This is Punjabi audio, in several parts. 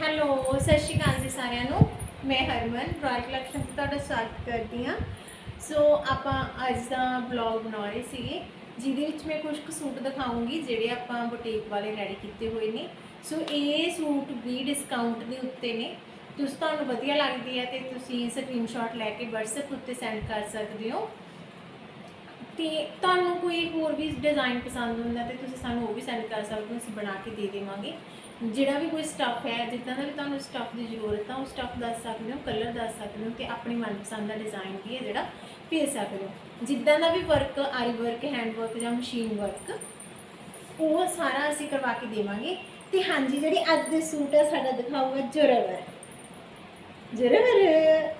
ਹੈਲੋ, ਸਤਿ ਸ਼੍ਰੀ ਅਕਾਲ ਜੀ ਸਾਰਿਆਂ ਨੂੰ। ਮੈਂ ਹਰਮਨ ਰਾਇਲ ਕਲੈਕਸ਼ਨ ਤੁਹਾਡਾ ਸਵਾਗਤ ਕਰਦੀ ਹਾਂ। ਸੋ ਆਪਾਂ ਅੱਜ ਦਾ ਵਲੌਗ ਬਣਾ ਰਹੇ ਸੀਗੇ, ਜਿਹਦੇ ਵਿੱਚ ਮੈਂ ਕੁਝ ਕੁ ਸੂਟ ਦਿਖਾਉਂਗੀ, ਜਿਹੜੇ ਆਪਾਂ ਬੁਟੀਕ ਵਾਲੇ ਰੈਡੀ ਕੀਤੇ ਹੋਏ ਨੇ। ਸੋ ਇਹ ਸੂਟ ਵੀ ਡਿਸਕਾਊਂਟ ਦੇ ਉੱਤੇ ਨੇ। ਤੁਸੀਂ ਤੁਹਾਨੂੰ ਵਧੀਆ ਲੱਗਦੀ ਹੈ ਤੇ ਤੁਸੀਂ ਸਕਰੀਨਸ਼ਾਟ ਲੈ ਕੇ WhatsApp ਉੱਤੇ ਸੈਂਡ ਕਰ ਸਕਦੇ ਹੋ। ਤੇ ਤੁਹਾਨੂੰ ਕੋਈ ਹੋਰ ਵੀ ਡਿਜ਼ਾਈਨ ਪਸੰਦ ਹੁੰਦਾ ਤੇ ਤੁਸੀਂ ਸਾਨੂੰ ਉਹ ਵੀ ਸੈਂਡ ਕਰ ਸਕਦੇ ਹੋ, ਅਸੀਂ ਬਣਾ ਕੇ ਦੇ ਦੇਵਾਂਗੇ। ਜਿਹੜਾ ਵੀ ਕੋਈ ਸਟੱਫ ਹੈ, ਜਿੱਦਾਂ ਦਾ ਵੀ ਤੁਹਾਨੂੰ ਸਟੱਫ ਦੀ ਜ਼ਰੂਰਤ ਆ, ਉਹ ਸਟੱਫ ਦੱਸ ਸਕਦੇ ਹੋ ਕਲਰ ਦੱਸ ਸਕਦੇ ਹੋ ਤੇ ਆਪਣੀ ਮਨਪਸੰਦ ਦਾ ਡਿਜ਼ਾਈਨ ਵੀ ਹੈ ਜਿਹੜਾ ਭੇਜ ਸਕਦੇ ਹੋ। ਜਿੱਦਾਂ ਦਾ ਵੀ ਵਰਕ ਆਈ ਵਰਕ ਹੈਂਡ ਵਰਕ ਜਾਂ ਮਸ਼ੀਨ ਵਰਕ ਉਹ ਸਾਰਾ ਅਸੀਂ ਕਰਵਾ ਕੇ ਦੇਵਾਂਗੇ। ਤੇ ਹਾਂਜੀ, ਜਿਹੜੀ ਅੱਜ ਦੇ ਸੂਟ ਆ, ਸਾਡਾ ਦਿਖਾਊਗਾ ਜੋਰਾਵਰ। ਜੋਰਾਵਰ?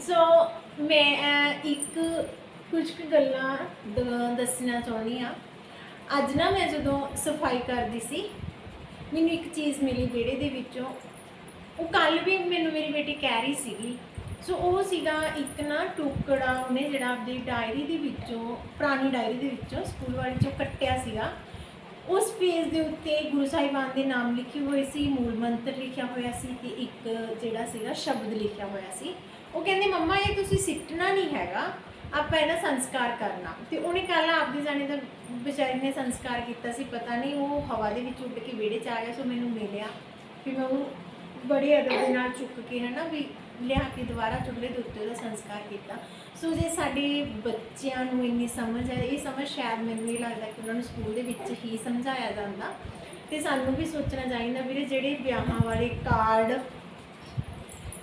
ਸੋ ਮੈਂ ਇੱਕ ਕੁਝ ਕੁ ਗੱਲਾਂ ਦ- ਦੱਸਣਾ ਚਾਹੁੰਦੀ ਆ ਅੱਜ ਨਾ ਮੈਂ ਜਦੋਂ ਸਫ਼ਾਈ ਕਰਦੀ ਸੀ ਮੈਨੂੰ ਇੱਕ ਚੀਜ਼ ਮਿਲੀ ਜਿਹੜੇ ਦੇ ਵਿੱਚੋਂ। ਉਹ ਕੱਲ ਵੀ ਮੈਨੂੰ ਮੇਰੀ ਬੇਟੀ ਕਹਿ ਰਹੀ ਸੀਗੀ। ਸੋ ਉਹ ਸੀਗਾ ਇੱਕ ਨਾ ਟੁਕੜਾ ਉਹਨੇ ਜਿਹੜਾ ਆਪਣੀ ਡਾਇਰੀ ਦੇ ਵਿੱਚੋਂ, ਪੁਰਾਣੀ ਡਾਇਰੀ ਦੇ ਵਿੱਚੋਂ ਸਕੂਲ ਵਾਲੀ ਚੋਂ ਕੱਟਿਆ ਸੀਗਾ। ਉਸ ਪੇਜ ਦੇ ਉੱਤੇ ਗੁਰੂ ਸਾਹਿਬਾਨ ਦੇ ਨਾਮ ਲਿਖੇ ਹੋਏ ਸੀ, ਮੂਲ ਮੰਤਰ ਲਿਖਿਆ ਹੋਇਆ ਸੀ ਤੇ ਇੱਕ ਜਿਹੜਾ ਸੀਗਾ ਸ਼ਬਦ ਲਿਖਿਆ ਹੋਇਆ ਸੀ। ਉਹ ਕਹਿੰਦੇ, ਮੰਮਾ, ਇਹ ਤੁਸੀਂ ਸਿੱਟਣਾ ਨਹੀਂ ਹੈਗਾ। ਆਪਾਂ ਇਹਦਾ ਸੰਸਕਾਰ ਕਰਨਾ। ਤੇ ਉਹਨੇ ਕੱਲ ਆਪਦੇ ਜਾਣੇ ਦਾ ਵਿਚਾਰੀ ਨੇ ਸੰਸਕਾਰ ਕੀਤਾ ਸੀ, ਪਤਾ ਨਹੀਂ ਉਹ ਹਵਾ ਦੇ ਵਿੱਚ ਉੱਡ ਕੇ ਵਿਹੜੇ 'ਚ ਆ ਗਿਆ ਸੋ ਮੈਨੂੰ ਮਿਲਿਆ। ਫਿਰ ਮੈਂ ਉਹਨੂੰ ਬੜੇ ਅਦਬ ਦੇ ਨਾਲ ਚੁੱਕ ਕੇ ਹਨਾ ਵੀ ਲਿਆ ਕੇ ਦੁਬਾਰਾ ਚੁੱਲ੍ਹੇ ਦੇ ਉੱਤੇ ਉਹਦਾ ਸੰਸਕਾਰ ਕੀਤਾ। ਸੋ ਜੇ ਸਾਡੇ ਬੱਚਿਆਂ ਨੂੰ ਇੰਨੀ ਸਮਝ ਹੈ ਇਹ ਸਮਝ ਸ਼ਾਇਦ ਮੈਨੂੰ ਇਹ ਲੱਗਦਾ ਕਿ ਉਹਨਾਂ ਨੂੰ ਸਕੂਲ ਦੇ ਵਿੱਚ ਹੀ ਸਮਝਾਇਆ ਜਾਂਦਾ। ਤੇ ਸਾਨੂੰ ਵੀ ਸੋਚਣਾ ਚਾਹੀਦਾ ਵੀਰੇ, ਜਿਹੜੇ ਵਿਆਹਾਂ ਵਾਲੇ ਕਾਰਡ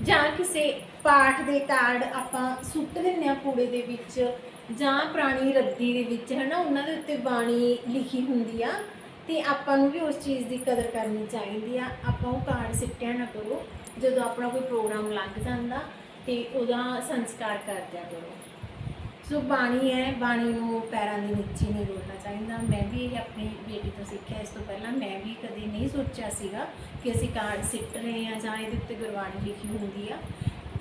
ਜਾਂ ਕਿਸੇ ਪਾਠ ਦੇ ਕਾਰਡ ਆਪਾਂ ਸੁੱਟ ਦਿੰਦੇ ਆ ਕੂੜੇ ਦੇ ਵਿੱਚ ਜਾਂ ਪੁਰਾਣੀ ਰੱਦੀ ਦੇ ਵਿੱਚ, ਹਨਾ, ਉਹਨਾਂ ਦੇ ਉੱਤੇ ਬਾਣੀ ਲਿਖੀ ਹੁੰਦੀ ਆ ਤੇ ਆਪਾਂ ਨੂੰ ਵੀ ਉਸ ਚੀਜ਼ ਦੀ ਕਦਰ ਕਰਨੀ ਚਾਹੀਦੀ ਆ। ਆਪਾਂ ਉਹ ਕਾਰਡ ਸਿੱਟਿਆ ਨਾ ਕਰੋ, ਜਦੋਂ ਆਪਣਾ ਕੋਈ ਪ੍ਰੋਗਰਾਮ ਲੱਗ ਜਾਂਦਾ ਤੇ ਉਹਦਾ ਸੰਸਕਾਰ ਕਰ ਦਿਆ ਕਰੋ। ਸੋ ਬਾਣੀ ਹੈ, ਬਾਣੀ ਨੂੰ ਪੈਰਾਂ ਦੇ ਨੀਚੇ ਨਹੀਂ ਰੋਲਣਾ ਚਾਹੀਦਾ। ਮੈਂ ਵੀ ਇਹ ਆਪਣੀ ਬੇਟੀ ਤੋਂ ਸਿੱਖਿਆ, ਇਸ ਤੋਂ ਪਹਿਲਾਂ ਮੈਂ ਵੀ ਕਦੇ ਨਹੀਂ ਸੋਚਿਆ ਸੀਗਾ ਕਿ ਅਸੀਂ ਕਾਰਡ ਸਿੱਟ ਰਹੇ ਹਾਂ ਜਾਂ ਇਹਦੇ ਉੱਤੇ ਗੁਰਬਾਣੀ ਲਿਖੀ ਹੁੰਦੀ ਆ।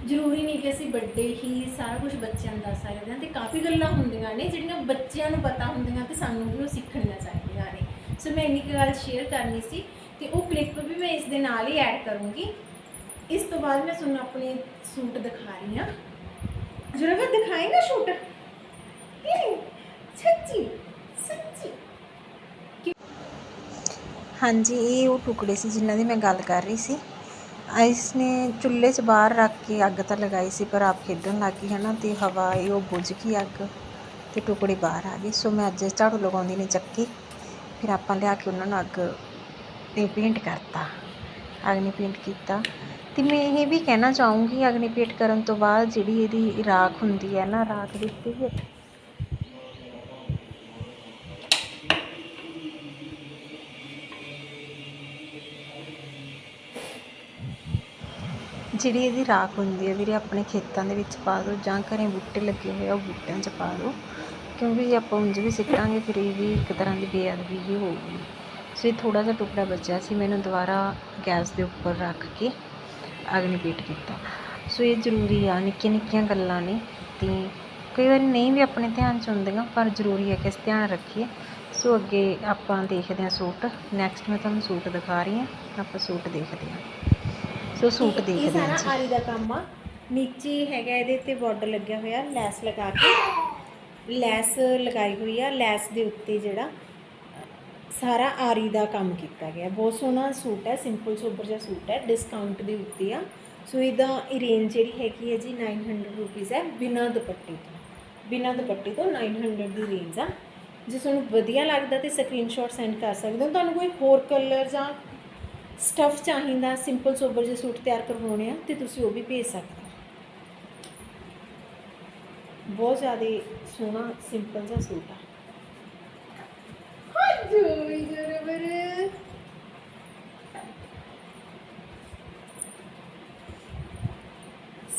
ਜ਼ਰੂਰੀ ਨਹੀਂ ਕਿ ਅਸੀਂ ਵੱਡੇ ਹੀ ਸਾਰਾ ਕੁਝ ਬੱਚਿਆਂ ਨੂੰ ਦੱਸ ਸਕਦੇ ਹਾਂ ਤੇ ਕਾਫੀ ਗੱਲਾਂ ਹੁੰਦੀਆਂ ਨੇ, ਜਿਹੜੀਆਂ ਬੱਚਿਆਂ ਨੂੰ ਪਤਾ ਹੁੰਦੀਆਂ ਤੇ ਸਾਨੂੰ ਵੀ ਉਹ ਸਿੱਖਣੀਆਂ ਚਾਹੀਦੀਆਂ ਨੇ। ਸੋ ਮੈਂ ਇੰਨੀ ਕੁ ਗੱਲ ਸ਼ੇਅਰ ਕਰਨੀ ਸੀ ਤੇ ਉਹ ਕਲਿੱਪ ਵੀ ਮੈਂ ਇਸ ਦੇ ਨਾਲ ਹੀ ਐਡ ਕਰੂੰਗੀ। ਇਸ ਤੋਂ ਬਾਅਦ ਮੈਂ ਤੁਹਾਨੂੰ ਆਪਣੇ ਸੂਟ ਦਿਖਾ ਰਹੀ ਹਾਂ। ਜਰਾ ਦਿਖਾਏਗਾ ਸੂਟ ਸੱਚੀ ਸੱਚੀ। ਹਾਂਜੀ, ਇਹ ਉਹ ਟੁਕੜੇ ਸੀ ਜਿਨ੍ਹਾਂ ਦੀ ਮੈਂ ਗੱਲ ਕਰ ਰਹੀ ਸੀ। ਇਸਨੇ ਚੁੱਲ੍ਹੇ 'ਚ ਬਾਹਰ ਰੱਖ ਕੇ ਅੱਗ ਤਾਂ ਲਗਾਈ ਸੀ, ਪਰ ਆਪ ਖੇਡਣ ਲੱਗ ਗਈ ਹੈ ਨਾ ਤੇ ਹਵਾ, ਇਹ ਉਹ ਬੁਝ ਗਈ ਅੱਗ ਤੇ ਟੁਕੜੇ ਬਾਹਰ ਆ ਗਏ। ਸੋ ਮੈਂ ਅੱਜ ਝਾੜੂ ਲਗਾਉਂਦੀ ਨੇ ਚੱਕੀ। ਫਿਰ ਆਪਾਂ ਲਿਆ ਕੇ ਉਹਨਾਂ ਨੂੰ ਅੱਗ ਤੇ ਪੇਂਟ ਕਰਤਾ ਅਗਨੀ ਪੇਂਟ ਕੀਤਾ। ਤੇ ਮੈਂ ਇਹ ਵੀ ਕਹਿਣਾ ਚਾਹੂੰਗੀ ਅਗਨੀ ਪੇਂਟ ਕਰਨ ਤੋਂ ਬਾਅਦ ਜਿਹੜੀ ਇਹਦੀ ਰਾਖ ਹੁੰਦੀ ਹੈ ਨਾ, ਰਾਖ ਦਿੱਤੀ ਉੱਤੇ ਜਿਹੜੀ ਇਹਦੀ ਰਾਖ ਹੁੰਦੀ ਹੈ ਵੀਰੇ, ਆਪਣੇ ਖੇਤਾਂ ਦੇ ਵਿੱਚ ਪਾ ਦਿਓ ਜਾਂ ਘਰੇ ਬੂਟੇ ਲੱਗੇ ਹੋਏ ਆ, ਉਹ ਬੂਟਿਆਂ 'ਚ ਪਾ ਦਿਓ। ਕਿਉਂਕਿ ਜੇ ਆਪਾਂ ਉਂਝ ਵੀ ਸਿੱਟਾਂਗੇ, ਫਿਰ ਇਹ ਵੀ ਇੱਕ ਤਰ੍ਹਾਂ ਦੀ ਬੇਅਦਬੀ ਹੀ ਹੋਊਗੀ। ਸੋ ਇਹ ਥੋੜਾ ਜਿਹਾ ਟੁਕੜਾ ਬਚਿਆ ਸੀ, ਮੈਨੂੰ ਦੁਬਾਰਾ ਗੈਸ ਦੇ ਉੱਪਰ ਰੱਖ ਕੇ ਅਗਨੀ ਪੇਟ ਕੀਤਾ। ਸੋ ਇਹ ਜ਼ਰੂਰੀ ਆ, ਨਿੱਕੀਆਂ ਨਿੱਕੀਆਂ ਗੱਲਾਂ ਨੇ। ਤੇ ਕਈ ਵਾਰੀ ਨਹੀਂ ਵੀ ਆਪਣੇ ਧਿਆਨ 'ਚ ਹੁੰਦੀਆਂ, ਪਰ ਜ਼ਰੂਰੀ ਹੈ ਕਿ ਅਸੀਂ ਧਿਆਨ ਰੱਖੀਏ। ਸੋ ਅੱਗੇ ਆਪਾਂ ਦੇਖਦੇ ਹਾਂ ਸੂਟ। ਨੈਕਸਟ ਮੈਂ ਤੁਹਾਨੂੰ ਸੂਟ ਦਿਖਾ ਰਹੀ ਹਾਂ, ਆਪਾਂ ਸੂਟ ਦੇਖਦੇ ਹਾਂ। ਸੋ ਸੂਟ ਇਹ ਦੇਖਦੇ ਹਾਂ ਸਾਰਾ ਜੀ। ਆਰੀ ਦਾ ਕੰਮ ਆ। ਨੀਚੇ ਹੈਗਾ ਇਹਦੇ ਤੇ ਬਾਰਡਰ ਲੱਗਿਆ ਹੋਇਆ ਲੈਸ ਲਗਾ ਕੇ। ਲੈਸ ਲਗਾਈ ਹੋਈ ਆ ਲੈਸ ਦੇ ਉੱਤੇ ਜਿਹੜਾ ਸਾਰਾ ਆਰੀ ਦਾ ਕੰਮ ਕੀਤਾ ਗਿਆ। ਬਹੁਤ ਸੋਹਣਾ ਸੂਟ ਹੈ ਸਿੰਪਲ ਸੋਬਰ ਜਿਹਾ ਸੂਟ ਹੈ ਡਿਸਕਾਊਂਟ ਦੇ ਉੱਤੇ ਆ। ਸੋ ਇਹਦਾ ਇਹ ਰੇਂਜ ਜਿਹੜੀ ਹੈਗੀ ਹੈ ਜੀ 900 ਰੁਪੀਸ ਹੈ ਬਿਨਾਂ ਦੁਪੱਟੇ ਤੋਂ। ਬਿਨਾਂ ਦੁਪੱਟੇ ਤੋਂ 900 ਦੀ ਰੇਂਜ ਆ। ਜੇ ਤੁਹਾਨੂੰ ਵਧੀਆ ਲੱਗਦਾ ਤੇ ਸਕਰੀਨਸ਼ਾਟ ਸੈਂਡ ਕਰ ਸਕਦੇ ਹੋ। ਤੁਹਾਨੂੰ ਕੋਈ ਹੋਰ ਕਲਰ ਜਾਂ ਸਟਫ ਚਾਹੀਦਾ ਸਿੰਪਲ ਸੋਬਰ ਜਿਹੇ ਸੂਟ ਤਿਆਰ ਕਰਵਾਉਣੇ ਆ ਤੇ ਤੁਸੀਂ ਉਹ ਵੀ ਭੇਜ ਸਕਦੇ ਹੋ। ਬਹੁਤ ਜ਼ਿਆਦਾ ਸੋਹਣਾ ਸਿੰਪਲ ਜਿਹਾ ਸੂਟ ਆ। ਹਾਜੋਈ ਜਰਬਰ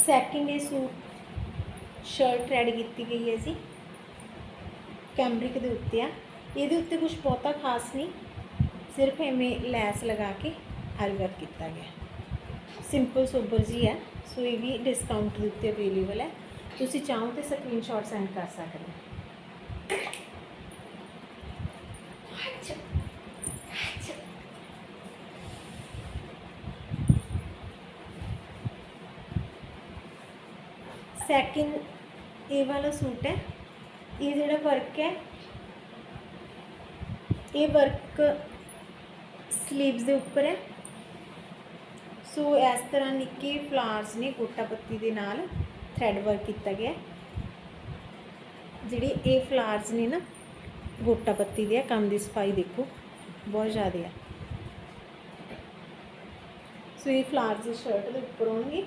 ਸੈਕਿੰਡ ਇਹ ਸੂਟ ਸ਼ਰਟ ਰੈਡੀ ਕੀਤੀ ਗਈ ਹੈ ਜੀ ਕੈਂਬਰਿਕ ਦੇ ਉੱਤੇ ਆ। ਇਹਦੇ ਉੱਤੇ ਕੁਝ ਬਹੁਤਾ ਖਾਸ ਨਹੀਂ ਸਿਰਫ ਐਵੇਂ ਲੈਸ ਲਗਾ ਕੇ ਹਰ ਵਰਕ ਕੀਤਾ ਗਿਆ। ਸਿੰਪਲ ਸੋਬਰ ਜੀ ਹੈ। ਸੋ ਇਹ ਵੀ ਡਿਸਕਾਊਂਟ ਦੇ ਉੱਤੇ ਅਵੇਲੇਬਲ ਹੈ। ਤੁਸੀਂ ਚਾਹੋ ਤੇ ਸਕਰੀਨਸ਼ਾਟ ਸੈਂਡ ਕਰ ਸਕਦੇ ਹੋ। ਸੈਕਿੰਡ ਇਹ ਵਾਲਾ ਸੂਟ ਹੈ। ਇਹ ਜਿਹੜਾ ਵਰਕ ਹੈ ਇਹ ਵਰਕ ਸਲੀਵਸ ਦੇ ਉੱਪਰ ਹੈ। ਸੋ ਇਸ ਤਰ੍ਹਾਂ ਨਿੱਕੇ ਫਲਾਰਸ ਨੇ ਗੋਟਾ ਪੱਤੀ ਦੇ ਨਾਲ ਥ੍ਰੈਡ ਵਰਕ ਕੀਤਾ ਗਿਆ। ਜਿਹੜੇ ਇਹ ਫਲਾਰਸ ਨੇ ਨਾ, ਗੋਟਾ ਪੱਤੀ ਦੇ ਆ, ਕੰਮ ਦੀ ਸਫ਼ਾਈ ਦੇਖੋ, ਬਹੁਤ ਜ਼ਿਆਦਾ ਆ। ਸੋ ਇਹ ਫਲਾਵਰਸ ਦੀ ਸ਼ਰਟ ਦੇ ਉੱਪਰ ਹੋਣਗੇ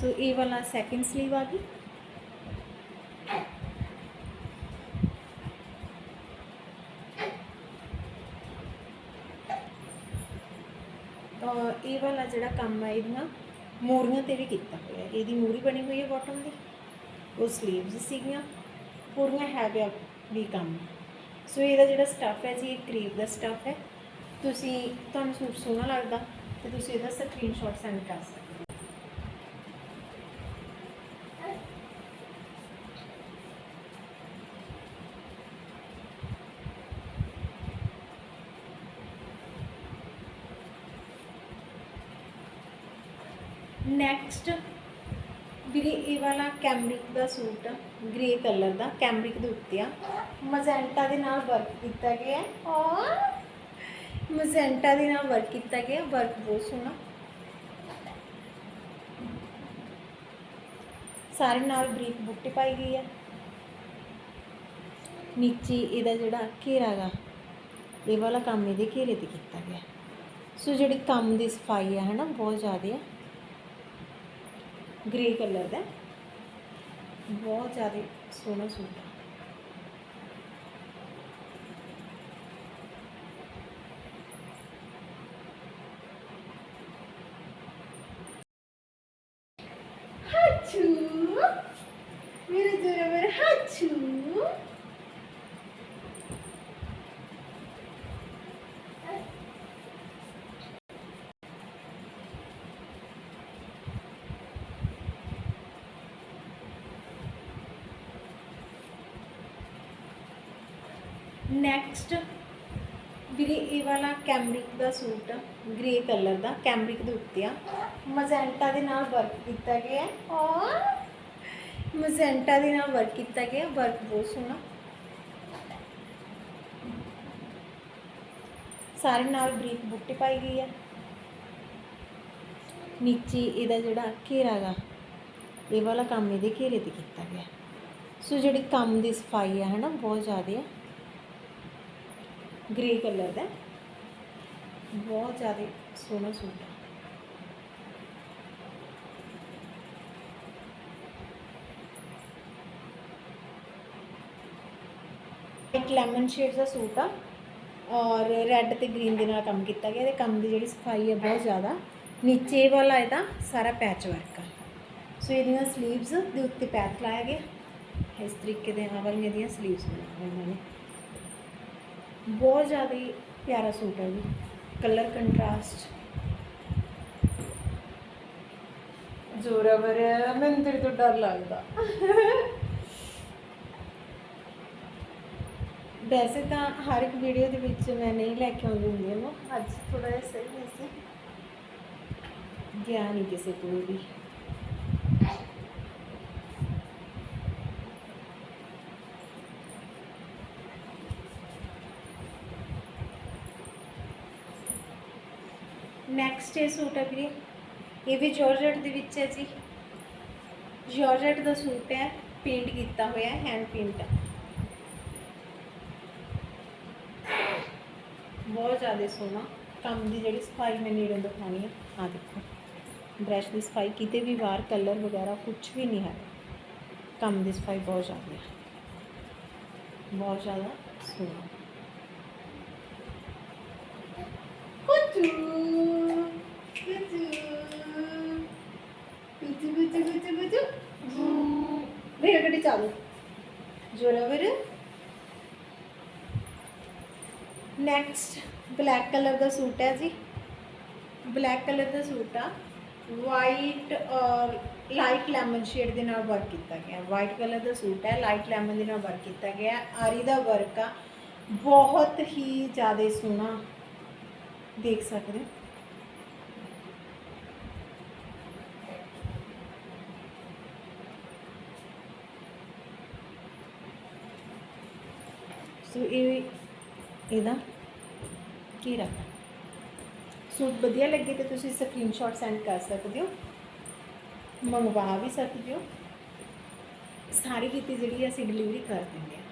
ਸੋ ਇਹ ਵਾਲਾ ਸੈਕਿੰਡ ਸਲੀਵ ਆ ਗਈ ਤਾਂ ਇਹ ਵਾਲਾ ਜਿਹੜਾ ਕੰਮ ਹੈ ਇਹਦੀਆਂ, ਮੂਰੀਆਂ ਤੇ ਵੀ ਕੀਤਾ ਹੋਇਆ ਇਹਦੀ ਮੂਰੀ ਬਣੀ ਹੋਈ ਹੈ ਬਾਟਮ ਦੀ। ਉਹ ਸਲੀਵਸ ਸੀਗੀਆਂ। ਪੂਰੀਆਂ ਹੈਵੀ ਵੀ ਕੰਮ। ਸੋ ਇਹਦਾ ਜਿਹੜਾ ਸਟੱਫ ਹੈ ਜੀ, ਇਹ ਕਰੀਬ ਦਾ ਸਟੱਫ ਹੈ। ਤੁਸੀਂ, ਤੁਹਾਨੂੰ ਸੂਟ ਸੋਹਣਾ ਲੱਗਦਾ, ਤੇ ਤੁਸੀਂ ਇਹਦਾ ਸਕਰੀਨਸ਼ਾਟ ਸੈਂਡ ਕਰ ਸਕਦੇ ਨੈਕਸਟ ਵੀਰੇ ਇਹ ਵਾਲਾ ਕੈਮਰਿਕ ਦਾ ਸੂਟ ਗ੍ਰੇ ਕਲਰ ਦਾ ਕੈਮਰਿਕ ਦੇ ਉੱਤੇ ਆ। ਮਜ਼ੈਂਟਾ ਦੇ ਨਾਲ ਵਰਕ ਕੀਤਾ ਗਿਆ ਔਰ ਮਜ਼ੈਂਟਾ ਦੇ ਨਾਲ ਵਰਕ ਕੀਤਾ ਗਿਆ ਵਰਕ ਬਹੁਤ ਸੋਹਣਾ। ਸਾਰੇ ਨਾਲ ਬਰੀਕ ਬੁੱਟੀ ਪਾਈ ਗਈ ਹੈ। ਨੀਚੇ ਇਹਦਾ ਜਿਹੜਾ ਘੇਰਾ ਗਾ ਇਹ ਵਾਲਾ ਕੰਮ ਇਹਦੇ ਘੇਰੇ ਤੇ ਕੀਤਾ ਗਿਆ ਸੋ ਜਿਹੜੀ ਕੰਮ ਦੀ ਸਫ਼ਾਈ ਹੈ ਹਨਾ ਬਹੁਤ ਜ਼ਿਆਦਾ ਹੈ। ਗ੍ਰੇ ਕਲਰ ਦਾ ਬਹੁਤ ਜ਼ਿਆਦਾ ਸੋਹਣਾ ਸੂਟ ਹੈ ਹਾਚੂ ਮੇਰੇ ਜਰਾ ਮੇਰੇ ਹਾਚੂ ਨੈਕਸਟ ਵੀਰੇ ਇਹ ਵਾਲਾ ਕੈਮਰਿਕ ਦਾ ਸੂਟ ਗ੍ਰੇ ਕਲਰ ਦਾ ਕੈਮਰਿਕ ਦੇ ਉੱਤੇ ਆ। ਮਜ਼ੈਂਟਾ ਦੇ ਨਾਲ ਵਰਕ ਕੀਤਾ ਗਿਆ ਹੈ। ਔਰ ਮਜ਼ੈਂਟਾ ਦੇ ਨਾਲ ਵਰਕ ਕੀਤਾ ਗਿਆ ਵਰਕ ਬਹੁਤ ਸੋਹਣਾ। ਸਾਰੇ ਨਾਲ ਬਰੀਕ ਬੁੱਟੀ ਪਾਈ ਗਈ ਹੈ ਨੀਚੇ ਇਹਦਾ ਜਿਹੜਾ ਘੇਰਾ ਗਾ ਇਹ ਵਾਲਾ ਕੰਮ ਇਹਦੇ ਘੇਰੇ ਤੇ ਕੀਤਾ ਗਿਆ। ਸੋ ਜਿਹੜੀ ਕੰਮ ਦੀ ਸਫ਼ਾਈ ਹੈ ਹਨਾ ਬਹੁਤ ਜ਼ਿਆਦਾ ਹੈ ਗ੍ਰੇ ਕਲਰ ਦਾ। ਬਹੁਤ ਜ਼ਿਆਦਾ ਸੋਹਣਾ ਸੂਟ ਹੈ। ਇੱਕ ਲੈਮਨ ਸ਼ੇਡ ਦਾ ਸੂਟ ਆ ਔਰ ਰੈੱਡ ਤੇ ਗ੍ਰੀਨ ਦੇ ਨਾਲ ਕੰਮ ਕੀਤਾ ਗਿਆ। ਇਹਦੇ ਕੰਮ ਦੀ ਜਿਹੜੀ ਸਫ਼ਾਈ ਹੈ ਬਹੁਤ ਜ਼ਿਆਦਾ। ਨੀਚੇ ਵਾਲਾ ਇਹਦਾ ਸਾਰਾ ਪੈਚ ਵਰਕ ਆ। ਸੋ ਇਹਦੀਆਂ ਸਲੀਵਸ ਦੇ ਉੱਤੇ ਪੈਚ ਲਾਇਆ ਗਿਆ। ਇਸ ਤਰੀਕੇ ਦੇ ਨਾਲ ਵਾਲੀਆਂ ਦੀਆਂ ਸਲੀਵਸ ਬਣਾਈਆਂ ਇਹਨਾਂ ਨੇ। ਬਹੁਤ ਜ਼ਿਆਦਾ ਹੀ ਪਿਆਰਾ ਸੂਟ ਹੈ ਜੀ। ਕਲਰ ਕੰਟਰਾਸਟ ਜ਼ੋਰਾਵਰ ਮੈਨੂੰ ਤੇਰੇ ਤੋਂ ਡਰ ਲੱਗਦਾ। ਵੈਸੇ ਤਾਂ ਹਰ ਇੱਕ ਵੀਡੀਓ ਦੇ ਵਿੱਚ ਮੈਂ ਨਹੀਂ ਲੈ ਕੇ ਆਉਂਦੀ ਹੁੰਦੀ ਇਹਨੂੰ ਅੱਜ ਥੋੜਾ ਜਿਹਾ ਸਹੀ ਨਹੀਂ ਸੀ ਗਿਆ ਨਹੀਂ ਕਿਸੇ ਕੋਲ ਵੀ। ਨੈਕਸਟ ਇਹ ਸੂਟ ਹੈ ਵੀਰੇ ਇਹ ਵੀ ਜਾਰਜਟ ਦੇ ਵਿੱਚ ਹੈ ਜੀ ਜਾਰਜਟ ਦਾ ਸੂਟ ਹੈ ਪੇਂਟ ਕੀਤਾ ਹੋਇਆ ਹੈ ਹੈਂਡ ਪੇਂਟ ਬਹੁਤ ਜ਼ਿਆਦਾ ਸੋਹਣਾ ਕੰਮ ਦੀ ਜਿਹੜੀ ਸਫ਼ਾਈ ਮੈਂ ਨੇੜੇ ਦਿਖਾਉਣੀ ਹੈ ਆ ਦੇਖੋ ਬ੍ਰਸ਼ ਦੀ ਸਫ਼ਾਈ ਕਿਤੇ ਵੀ ਵਾਰ ਕਲਰ ਵਗੈਰਾ ਕੁਝ ਵੀ ਨਹੀਂ ਹੈ ਕੰਮ ਦੀ ਸਫ਼ਾਈ ਬਹੁਤ ਜ਼ਿਆਦਾ ਹੈ ਬਹੁਤ ਜ਼ਿਆਦਾ ਸੋਹਣਾ ਰੇਲ ਜੋਰਾਵਰ। ਨੈਕਸਟ ਬਲੈਕ ਕਲਰ ਦਾ ਸੂਟ ਹੈ ਜੀ। ਬਲੈਕ ਕਲਰ ਦਾ ਸੂਟ ਆ। ਵਾਈਟ ਔਰ ਲਾਈਟ ਲੈਮਨ ਸ਼ੇਡ ਦੇ ਨਾਲ ਵਰਕ ਕੀਤਾ ਗਿਆ। ਵਾਈਟ ਕਲਰ ਦਾ ਸੂਟ ਹੈ ਲਾਈਟ ਲੈਮਨ ਦੇ ਨਾਲ ਵਰਕ ਕੀਤਾ ਗਿਆ। ਆਰੀ ਦਾ ਵਰਕ ਆ। ਬਹੁਤ ਹੀ ਜ਼ਿਆਦਾ ਸੋਹਣਾ ਦੇਖ ਸਕਦੇ ਹੋ। ਸੋ ਇਹ ਇਹਦਾ ਘੇਰਾ ਸੂਟ ਵਧੀਆ ਲੱਗੇ ਤੇ ਤੁਸੀਂ ਸਕਰੀਨਸ਼ਾਟ ਸੈਂਡ ਕਰ ਸਕਦੇ ਹੋ। ਮੰਗਵਾ ਵੀ ਸਕਦੇ ਹੋ। ਸਾਰੀ ਕੀਤੀ ਜਿਹੜੀ ਅਸੀਂ ਡਿਲੀਵਰੀ ਕਰ ਦਿੰਦੇ ਹਾਂ।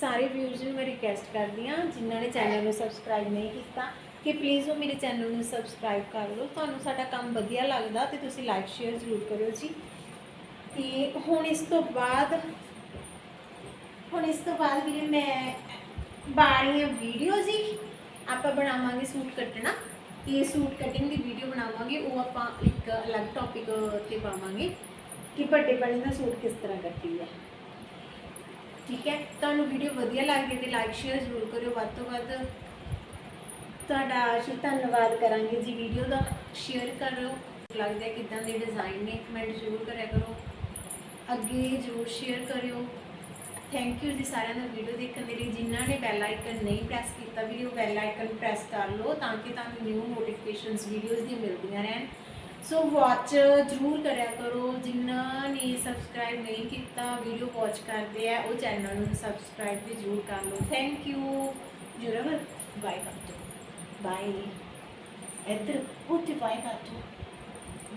ਸਾਰੇ ਵਿਊਅਰਸ ਨੂੰ ਮੈਂ ਰਿਕਵੈਸਟ ਕਰਦੀ ਹਾਂ, ਜਿਨ੍ਹਾਂ ਨੇ ਚੈਨਲ ਨੂੰ ਸਬਸਕ੍ਰਾਈਬ ਨਹੀਂ ਕੀਤਾ, ਕਿ ਪਲੀਜ਼ ਉਹ ਮੇਰੇ ਚੈਨਲ ਨੂੰ ਸਬਸਕ੍ਰਾਈਬ ਕਰ ਲਓ। ਤੁਹਾਨੂੰ ਸਾਡਾ ਕੰਮ ਵਧੀਆ ਲੱਗਦਾ ਤੇ ਤੁਸੀਂ ਲਾਈਕ ਸ਼ੇਅਰ ਜ਼ਰੂਰ ਕਰਿਓ ਜੀ। ਤੇ ਹੁਣ ਇਸ ਤੋਂ ਬਾਅਦ, ਹੁਣ ਇਸ ਤੋਂ ਬਾਅਦ ਵੀਰੇ ਮੈਂ ਬਾਣੀਆਂ ਵੀਡੀਓਜ਼ ਹੀ ਆਪਾਂ ਬਣਾਵਾਂਗੇ ਸੂਟ ਕੱਟਣਾ। ਇਹ ਸੂਟ ਕਟਿੰਗ ਦੀ ਵੀਡੀਓ ਬਣਾਵਾਂਗੇ, ਉਹ ਆਪਾਂ ਇੱਕ ਅਲੱਗ ਟੌਪਿਕ ਤੇ ਪਾਵਾਂਗੇ ਕਿ ਵੱਡੇ ਬਣੇ ਦਾ ਸੂਟ ਕਿਸ ਤਰ੍ਹਾਂ ਕੱਟੀ ਹੈ। ਠੀਕ ਹੈ? ਤੁਹਾਨੂੰ ਵੀਡੀਓ ਵਧੀਆ ਲੱਗਦੀ ਤੇ ਲਾਈਕ ਸ਼ੇਅਰ ਜ਼ਰੂਰ ਕਰਿਓ। ਵੱਧ ਤੋਂ ਵੱਧ ਤੁਹਾਡਾ ਅਸੀਂ ਧੰਨਵਾਦ ਕਰਾਂਗੇ ਜੀ ਵੀਡੀਓ ਦਾ। ਸ਼ੇਅਰ ਕਰੋ ਲੱਗਦਾ ਹੈ ਕਿਦਾਂ ਦੇ ਡਿਜ਼ਾਈਨ ਨੇ ਕਮੈਂਟ ਜ਼ਰੂਰ ਕਰਿਆ ਕਰੋ। ਅੱਗੇ ਜ਼ਰੂਰ ਸ਼ੇਅਰ ਕਰਿਓ। ਥੈਂਕ ਯੂ ਜੀ ਸਾਰਿਆਂ ਦਾ ਵੀਡੀਓ ਦੇਖਣ ਦੇ ਲਈ। ਜਿਨ੍ਹਾਂ ਨੇ ਬੈਲ ਆਈਕਨ ਨਹੀਂ ਪ੍ਰੈਸ ਕੀਤਾ ਵੀਡੀਓ ਬੈਲ ਆਈਕਨ ਪ੍ਰੈਸ ਕਰ ਲਓ ਤਾਂ ਕਿ ਤੁਹਾਨੂੰ ਨਿਊ ਨੋਟੀਫਿਕੇਸ਼ਨਸ ਵੀਡੀਓਜ਼ ਦੀ ਮਿਲਦੀਆਂ ਰਹਿਣ। ਸੋ ਵਾਚ ਜ਼ਰੂਰ ਕਰਿਆ ਕਰੋ। ਜਿਨ੍ਹਾਂ ਨੇ ਸਬਸਕ੍ਰਾਈਬ ਨਹੀਂ ਕੀਤਾ ਵੀਡੀਓ ਵਾਚ ਕਰਦੇ ਆ, ਉਹ ਚੈਨਲ ਨੂੰ ਸਬਸਕ੍ਰਾਈਬ ਵੀ ਜ਼ਰੂਰ ਕਰ ਲਓ। ਥੈਂਕ ਯੂ ਜੁਰਵਰ ਬਾਏ ਕਰ ਦਿਓ। ਬਾਏ ਇੱਧਰ ਉੱਥੇ ਬਾਏ ਕਰ ਦਿਓ।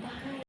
ਬਾਏ